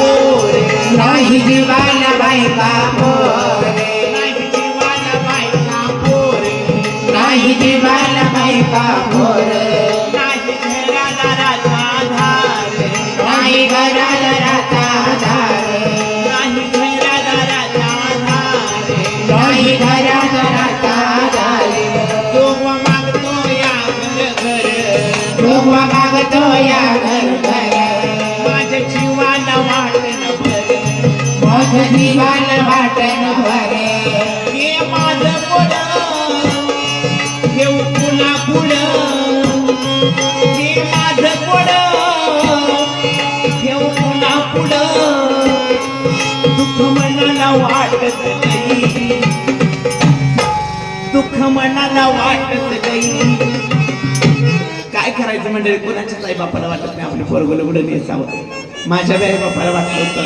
पोरे नाही जीवाला बायका पोरे नाही जीवाला बायका पोरे नाही घराला राहता दारे नाही घराला राहता तो मागतो या घर. घर लोकवा मागतो या जीवाला वाटण भरे हे माझं पुढ घेऊ पुन्हा पुढं हे माझं पुढ घेऊ पुन्हा पुढं दुःख मनाला वाटत नाही दुःख मनाला वाटत नाही काय करायचं म्हणजे कोणाच्याच आई बापाला वाटत नाही. आपले पोरगोला कुठं नेसावं माझ्या बाई बापाला वाटलं होतं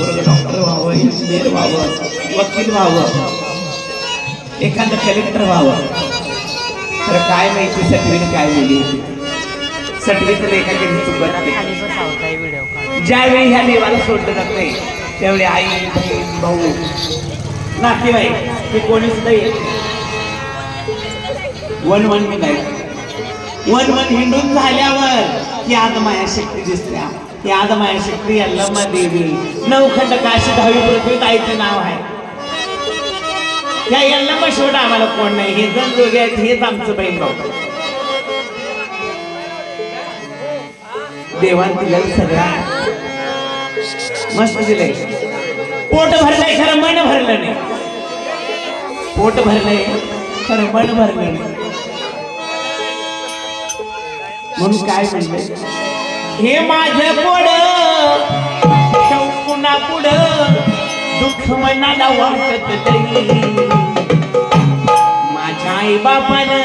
माझं डॉक्टर व्हावं इंजिनियर व्हावं वकील व्हावं एखादं कलेक्टर व्हावं. तर काय माहिती सटवीने काय लिहिली होती. सटवीचं लेखाची चुकत ज्यावेळी ह्या देवाला सोडलं जात नाही त्यावेळी आई बहीण भाऊ नातेवाईक हे कोणी सुद्धा येत नाही. वन वन नाही वन वन हिंडून झाल्यावर ही आदमाया शक्ती दिसल्या ही आदमाया शक्ती अल्लम्मा देवी. नवखंड काशी दहावी पृथ्वी ताईचं नाव आहे. या यल्लम्मा शेवट आम्हाला कोण नाही. हे जण दोघे आहेत हेच आमचं बहीण भाऊ. देवान दिलं सगळ्या मस्त दिलंय. पोट भरलंय खरं मन भरलं नाही. पोट भरलंय खरं मन भरलं नाही. म्हणून काय म्हणलं हे माझं पोड पुन्हा पुढं दुःख मनाला वाटत नाही माझ्या आई बापानं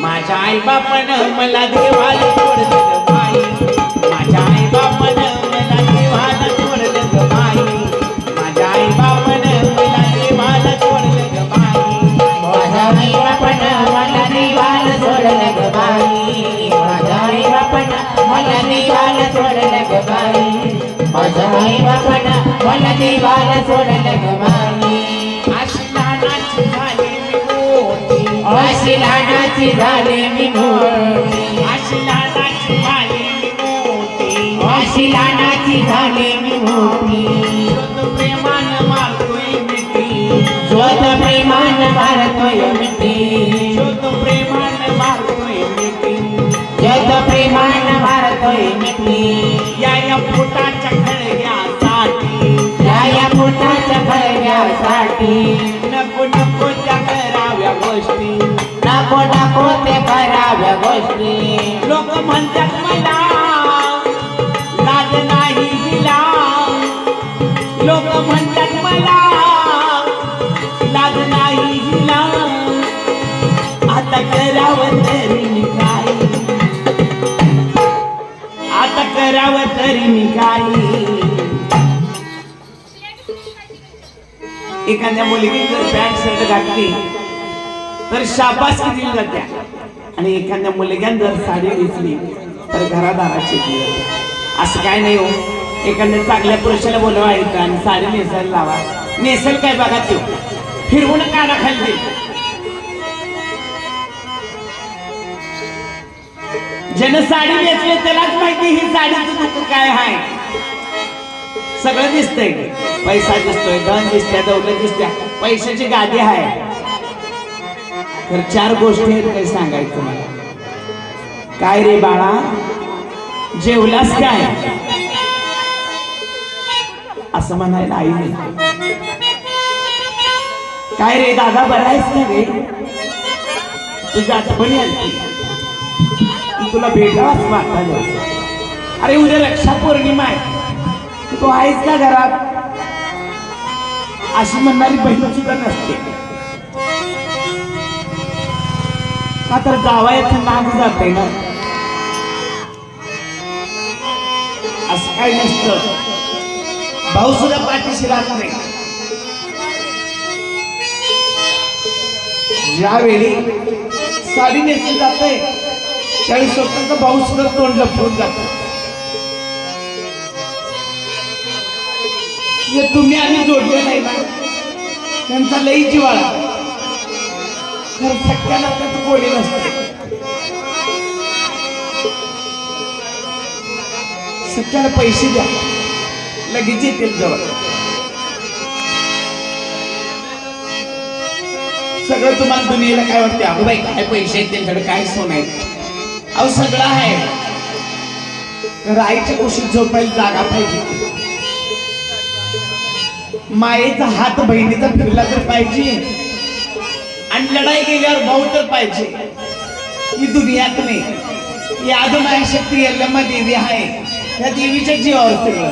माझ्या आई बापानं मला देवाला सोडलं. वनदे वाला सोडल गवानी आशिलानाची झाली मोठी आशिलानाची झाली मी मोठी आशिलानाची झाली मोठी आशिलानाची झाली मी मोठी प्रेमान मारतोय मिठी स्वत प्रेमान मारतोय मिठी स्वत प्रेमान मारतोय मिठी जग प्रेमान मारतोय मिठी या या फळग्यासाठी नको नको त्या कराव्या गोष्टी. नको नको ते कराव्या गोष्टी. लोक म्हणतात मला लाज नाही लोक म्हणतात एखाद्या मुलगी जर पॅन्ट शर्ट घातली तर शाबास दिली जात्या आणि एखाद्या मुलग्यान जर साडी दिसली तर घरादाराची दिली असं काय नाही हो. एखाद्या चांगल्या पुरुषाला बोलवा येतं आणि साडी नेसायला लावा. नेसेल काय बघा तो? फिरवून काना खाली ज्यानं साडी नेसली त्यालाच माहिती ही साडीचं दुःख काय आहे. सगळं दिसतंय. पैसा दिसतोय धन दिसत्या दौलत दिसत्या. पैशाची गादी आहे. तर चार गोष्टी आहेत काही सांगायचं मला काय रे बाळा? जेवलास काय? असं म्हणायला आई नाही. काय रे दादा बरा आहेस का रे? तुझ्या आठवणी आली तुला भेटावाच वाटत अरे उद्या रक्षा पौर्णिमा आहे. तू आहेस का घरात? अशी म्हणणारी बहीण सुद्धा नसते. का तर गावायचं नाग जाते ना? असं काही नसतं. भाऊ सुद्धा पाठीशी राहत नाही. ज्यावेळी साडी नेसली जाते त्यावेळी स्वतःचा भाऊ सुद्धा तोंड लपवून जातो तुम्ही आम्ही जोडले नाही ना त्यांचा लई जिवाळा तर सख्याला त्यात कोणी नसते. सख्याला पैसे द्या. लगेच येतील जवळ. सगळं तुम्हाला दुनियेला काय वाटते अगो बाई काय पैसे आहेत त्यांच्याकडे? काय सोन आहे अहो सगळं आहे. तर आईच्या कुशीत झोपायला जागा पाहिजे. मायेचा हात बहिणीचा फिरला तर पाहिजे. आणि लढाई गेल्यावर भाऊ तर पाहिजे. ही दुनियात नाही. ही आदमाय शक्ती यल्लम्मा देवी आहे. त्या देवीच्या जीवावर फिरलं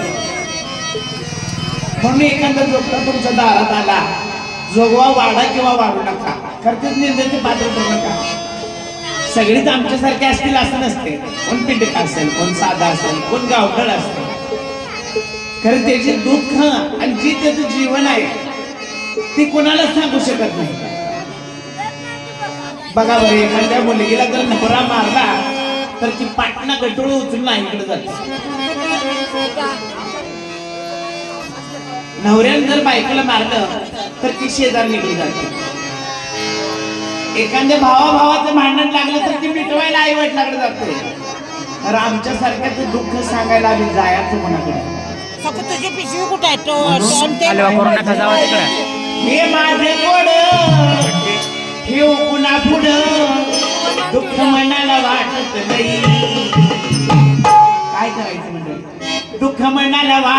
म्हणून एखादा जोगता तुमच्या दारात आला. जोगवा वाढा किंवा वाढू नका. खरंच निर्णयाचे पात्र करू नका. सगळीच आमच्यासारखे असतील असं नसते. कोण पिंडक असेल कोण साधा असेल कोण गावकड असेल. खरं त्याचे दुःख आणि जी त्याचं जीवन आहे ते कोणाला सांगू शकत नाही. बघा बरं एखाद्या मुलगीला जर नवरा मारला तर ती पाटणा गटोळ उचलून आईकडे जाते. नवऱ्याने जर बायकोला मारलं तर ती शेजार निघून जाते. एखाद्या भावा भावाचं भांडण लागलं तर ती मिटवायला आई वडिलाकडे जाते. तर आमच्यासारख्याचं दुःख सांगायला आम्ही जायचं कोणाकडे? सगळं तुझी पिशवी कुठे आहे? तो म्हणून हलवा करू नका जावा तिकडे. हे माझे गोड. ठेव पुन्हा पुढं. दुःख मनाला वाटत नाही. काय करायचं म्हणजे? दुःख मनाला वाट